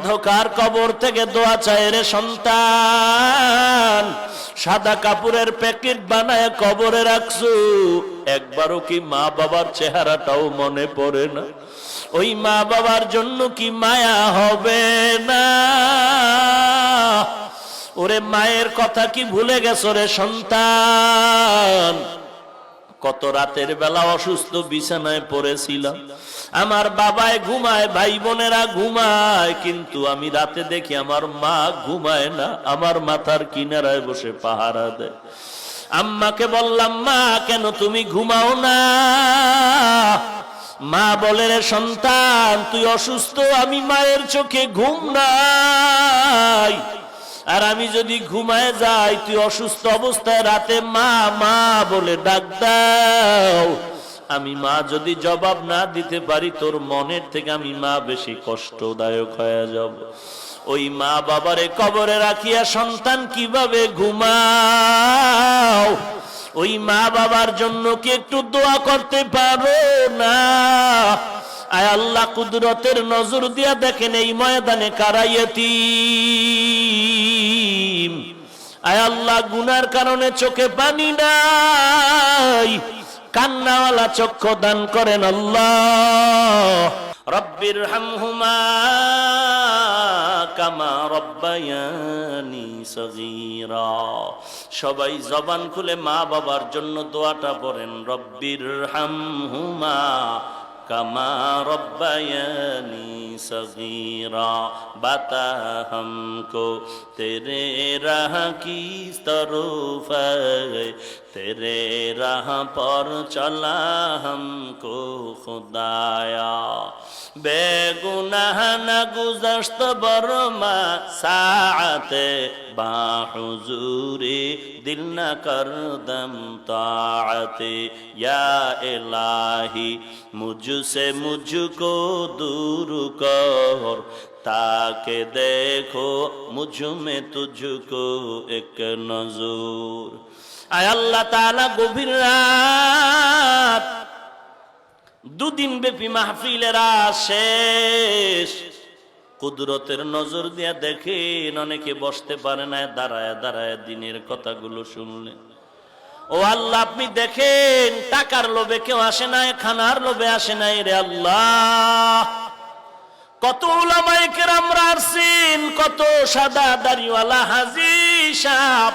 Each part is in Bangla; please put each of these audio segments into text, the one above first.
অন্ধকার কবর থেকে দোয়া চায় রে সন্তান। সাদা কাপড়ের প্যাকেট বানায় কবরে রাখছু। একবারও কি মা বাবার চেহারাটাও মনে পড়ে না? ওই মা বাবার জন্য কি মায়া হবে না? ওরে মায়ের কথা কি ভুলে গেছো রে সন্তান? কত রাতের বেলা অসুস্থ বিছানায় পড়েছিলাম। আমার বাবায় ঘুমায়, ভাই বোনেরা ঘুমায়, কিন্তু আমি রাতে দেখি আমার মা ঘুমায় না, আমার মাথার কিনারায় বসে পাহারা দেয়। আম্মাকে বললাম, মা, কেন তুমি ঘুমাও না? মা বলে, রে সন্তান, তুই অসুস্থ, আমি মায়ের চোখে ঘুম নাই। আর আমি যদি ঘুমায় যাই, তুই অসুস্থ অবস্থায় রাতে মা মা বলে ডাক দাও। আমি মা যদি জবাব না দিতে পারি, তোর মনের থেকে আমি মা বেশি কষ্টদায়ক হয়ে যাব। ওই মা বাবারে কবরে রাখিয়া সন্তান কীভাবে ঘুমাও? ওই মা বাবার জন্য কি একটু দোয়া করতে পারো না? আয় আল্লাহ কুদরতের নজর দিয়া দেখেন এই ময়দানে কারাইয়াতি আয় আল্লাহ, গুনার কারণে চোখে পানি নাই। কান্নাওয়ালা চক্ষু দান করেন আল্লাহ। রব্বির হামহুমা কামা রব্বায়ানি সগীরা। সবাই জবান খুলে মা বাবার জন্য দোয়াটা পড়েন। রব্বির হামহুমা صغیرا بتا ہم کو تیرے راہ کی طرف ہے تیرے راہ پر چلا ہم کو خدایا بے گناہ نہ گزشت برما ساعت با حضور دل نہ کر دم طاعت یا الہی مجھ سے مجھ کو دور کر कर ताके देखो मुझ में तुझको एक नजूर আয় আল্লাহ তাআলা গভীর রাত দুদিন ব্যাপী মাহফিলের শেষ কুদরতের নজর দিয়া দেখেন অনেকে বসতে পারে না দাঁড়ায় দাঁড়ায় দিনের কথাগুলো শুনলেন ও আল্লাহ আপনি দেখেন টাকার লোভে কেউ আসে নাই খানার লোভে আসে নাই রে আল্লাহ কত আসছেন কত সাদা দাড়িওয়ালা হাজি সাপ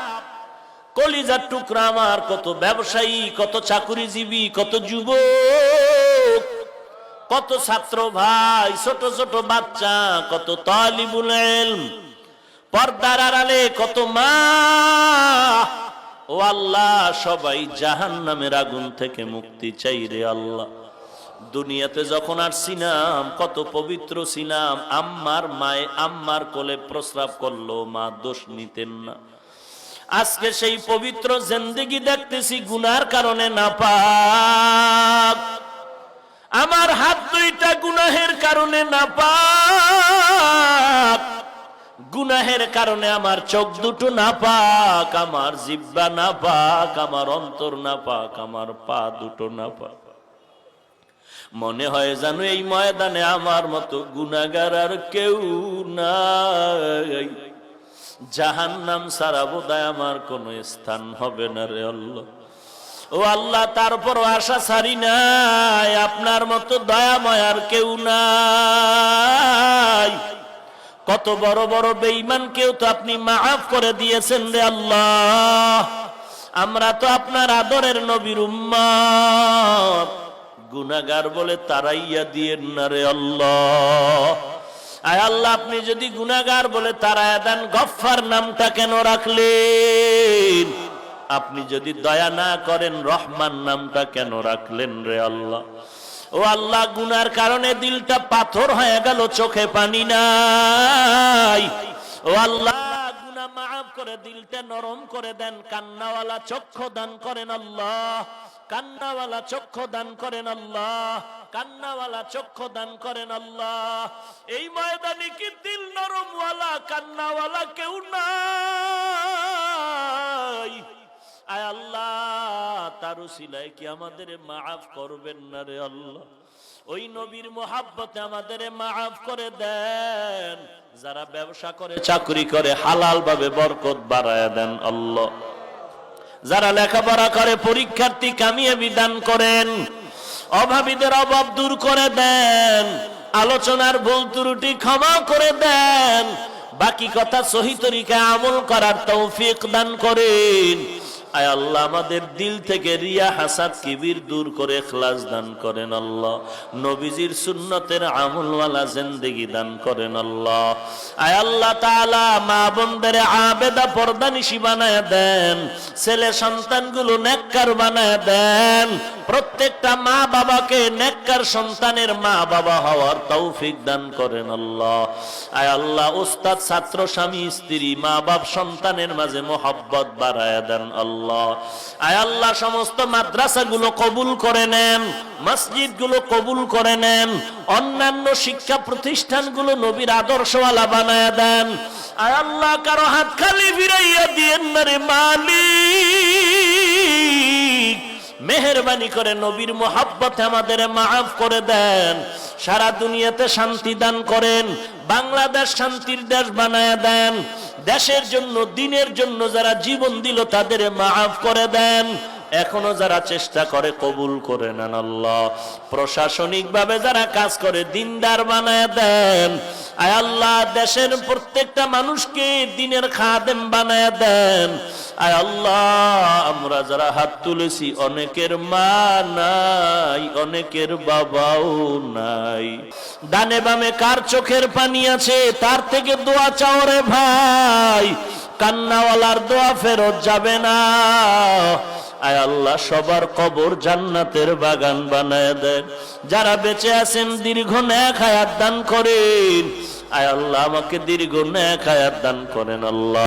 কলিজার টুকরা আমার, কত ব্যবসায়ী, কত চাকুরিজীবী, কত যুবক, কত ছাত্র ভাই, ছোট ছোট বাচ্চা, কত তালিবুল পর্দার আড়ালে কত মা। ও আল্লাহ, সবাই জাহান নামের আগুন থেকে মুক্তি চাই রে আল্লাহ। দুনিয়াতে যখন আর ছিলাম, কত পবিত্র ছিলাম, আম্মার মায়ে আম্মার কোলে প্রস্রাব করল, মা দোষ নিতেন না। আজকে সেই পবিত্র জিন্দেগি দেখতেছি, গুনার কারণে না পাক আমার হাত দুইটা গুনাহের কারণে না পাক গুনাহের কারণে আমার চোখ দুটো না পাক আমার জিব্বা না পাক আমার অন্তর না পাক আমার পা দুটো না পাক মনে হয় জানো এই ময়দানে আমার মতো গুনাগার আর কেউ নাই। জাহান্নাম সারা বোধহয় আমার কোনো স্থান হবে না রে আল্লাহ। ও আল্লাহ তারপর আশা ছাড়ি নাই, আপনার মতো দয়াময় আর কেউ নাই। কত বড় বড় বেঈমান কেউ তো আপনি মাফ করে দিয়েছেন রে আল্লাহ। আমরা তো আপনার আদরের নবীর উম্মত। গুনাগার বলে তারাইয়া দিয়েন না রে আল্লাহ। আয় আল্লাহ, আপনি যদি গুনাগার বলে তারায়া দেন, গফফার নামটা কেন রাখলেন? আপনি যদি দয়া না করেন, রহমান নামটা কেন রাখলেন রে আল্লাহ? ও আল্লাহ, গুনার কারণে দিলটা পাথর হয়ে গেল, চোখে পানি নাই। ও আল্লাহ গুনা মাফ করে, দিলটা নরম করে দেন, কান্নাওয়ালা চক্ষু দান করেন আল্লাহ। কান্নাওয়ালা চক্ষু দান করেন আল্লাহ, কান্নাওয়ালা চক্ষু দান করেন আল্লাহ। এই ময়দানে কি দিল নরমওয়ালা, কান্নাওয়ালা কেউ নাই? আয় আল্লাহ, তার উসিলায় কি আমাদের মাফ করবেন না রে আল্লাহ? ওই নবীর মোহাব্বতে আমাদের মাফ করে দেন। যারা ব্যবসা করে, চাকরি করে হালাল ভাবে বরকত বাড়ায় দেন আল্লাহ। যারা লেখাপড়া করে, পরীক্ষার্থী কামিয়াবি দান করেন। অভাবীদের অভাব দূর করে দেন। আলোচনার ভুল ত্রুটি ক্ষমা করে দেন। বাকি কথা সহি তরিকা আমল করার তৌফিক দান করেন। আয় আল্লাহ, আমাদের দিল থেকে রিয়া হাসাদ কিবির দূর করে খ্লাস দান করেন আল্লাহ। নবীজির সুন্নতের আমলওয়ালা জিন্দেগি দান করেন আল্লাহ। আয় আল্লাহ তাআলা, মা বোনদের আবেদা পর্দা নিশি বানায় দেন, ছেলে সন্তানগুলো নেককার বানায় দেন। প্রত্যেকটা মা বাবাকে নেককার সন্তানের মা বাবা হওয়ার তৌফিক দান করেন আল্লাহ। আয় আল্লাহ, উস্তাদ, ছাত্র, স্বামী, স্ত্রী, মা বাপ সন্তানের মাঝে মোহাব্বত বাড়ায় দেন আল্লাহ। আয় আল্লাহ, সমস্ত মাদ্রাসাগুলো কবুল করে নেন মসজিদগুলো কবুল করে নেন, অন্যান্য শিক্ষা প্রতিষ্ঠানগুলো নবীর আদর্শওয়ালা বানায় দেন। আয় আল্লাহ, কারও হাত খালি ফিরাইয়া দিয়েন না রে মালিক। মেহরবানি করে নবীর মোহাব্বত আমাদের মাফ করে দেন। সারা দুনিয়াতে শান্তি দান করেন, বাংলাদেশ শান্তির দেশ বানায় দেন, দেশের জন্য, দিনের জন্য যারা জীবন দিল তাদের মাফ করে দেন। এখনও যারা চেষ্টা করে কবুল করে নেন আল্লাহ। প্রশাসনিক ভাবে যারা কাজ করে, দিনদার বানায় দেন। আয় আল্লাহ, দেশের প্রত্যেকটা মানুষকে দিনের খাদেম বানায় দেন। আয় আল্লাহ, আমরা যারা হাত তুলেছি, অনেকের মা নাই, অনেকের বাবাও নাই। ডানে বামে কার চোখের পানি আছে, তার থেকে দোয়া চাও রে ভাই। কান্নাওয়ালার দোয়া ফেরত যাবে না। আয় আল্লাহ, সবার কবর জান্নাতের বাগান বানায় দেন। যারা বেঁচে আছেন, দীর্ঘ ন্যাক হায়াত দান করেন। আয় আল্লাহ, আমাকে দীর্ঘ ন্যাক হায়াত দান করেন আল্লাহ।